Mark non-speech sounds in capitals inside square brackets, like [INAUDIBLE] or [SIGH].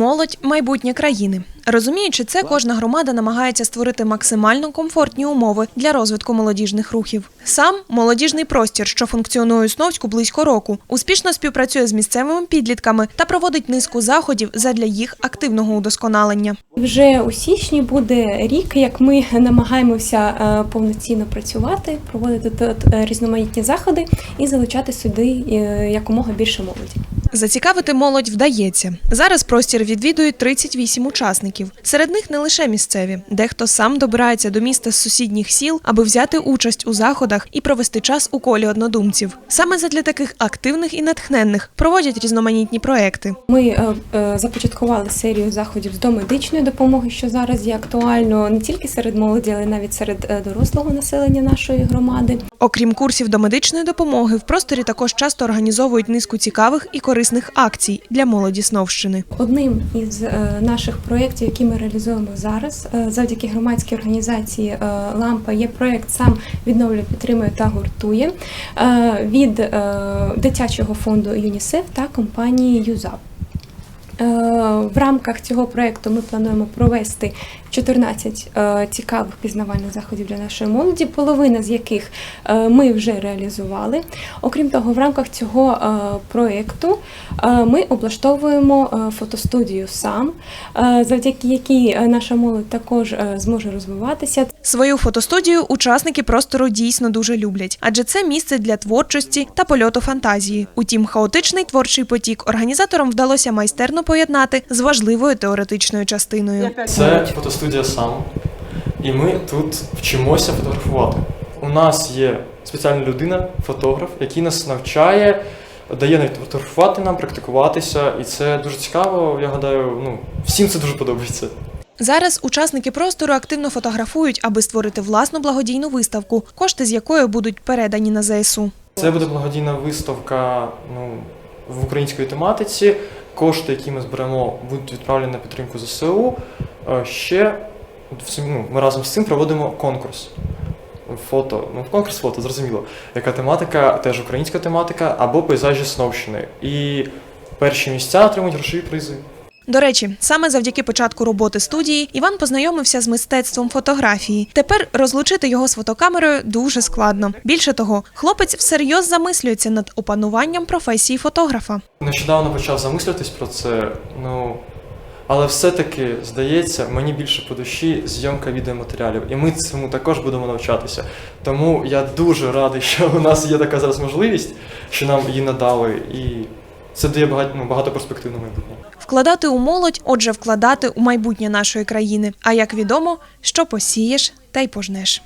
Молодь майбутнє країни. Розуміючи це, кожна громада намагається створити максимально комфортні умови для розвитку молодіжних рухів. Сам молодіжний простір, що функціонує у Сновську близько року, успішно співпрацює з місцевими підлітками та проводить низку заходів задля їх активного удосконалення. Вже у січні буде рік, як ми намагаємося е, повноцінно працювати, проводити е, різноманітні заходи і залучати сюди е, якомога більше молоді. Зацікавити молодь вдається. Зараз простір відвідують 38 учасників. Серед них не лише місцеві, дехто сам добирається до міста з сусідніх сіл, аби взяти участь у заходах і провести час у колі однодумців. Саме задля таких активних і натхненних проводять різноманітні проекти. Ми е, е, започаткували серію заходів з домедичної допомоги, що зараз є актуально не тільки серед молоді, але й навіть серед е, дорослого населення нашої громади. Окрім курсів до медичної допомоги, в просторі також часто організовують низку цікавих і корисних акцій для молоді Сновщини. Одним із е, наших проєктів, які ми реалізуємо зараз, е, завдяки громадській організації е, Лампа, є проєкт сам відновлює, підтримує та гуртує від дитячого фонду ЮНІСЕФ та компанії ЮЗАП. Е, В рамках цього проєкту ми плануємо провести 14 е, цікавих пізнавальних заходів для нашої молоді, половина з яких е, ми вже реалізували. Окрім того, в рамках цього проєкту ми облаштовуємо фотостудію сам, завдяки якій наша молодь також зможе розвиватися. Свою фотостудію учасники простору дійсно дуже люблять, адже це місце для творчості та польоту фантазії. Утім, хаотичний творчий потік організаторам вдалося майстерно поєднати з важливою теоретичною частиною. Це фотостудія сам, і ми тут вчимося фотографувати. У нас є спеціальна людина, фотограф, який нас навчає, дає навіть фотографувати нам, практикуватися, і це дуже цікаво. Я гадаю, ну всім це дуже подобається. Зараз учасники простору активно фотографують, аби створити власну благодійну виставку, кошти з якої будуть передані на ЗСУ. Це буде благодійна виставка ну, в українській тематиці. Кошти, які ми зберемо, будуть відправлені на підтримку ЗСУ. Е, Ще ну, ми разом з цим проводимо конкурс. Фото, ну конкурс фото, зрозуміло. Яка тематика, теж українська тематика, або пейзажі Сновщини. І перші місця отримують грошові призи. До речі, саме завдяки початку роботи студії Іван познайомився з мистецтвом фотографії. Тепер розлучити його з фотокамерою дуже складно. Більше того, хлопець всерйоз замислюється над опануванням професії фотографа. Нещодавно почав замислюватись про це, ну але все-таки здається, мені більше по душі зйомка відеоматеріалів, і ми цьому також будемо навчатися. Тому я дуже радий, [LAUGHS] що у нас є така зараз можливість, що нам її надали, і це дає багато, ну, багато перспектив на майбутнє. Вкладати у молодь, отже, вкладати у майбутнє нашої країни. А як відомо, що посієш, та й пожнеш.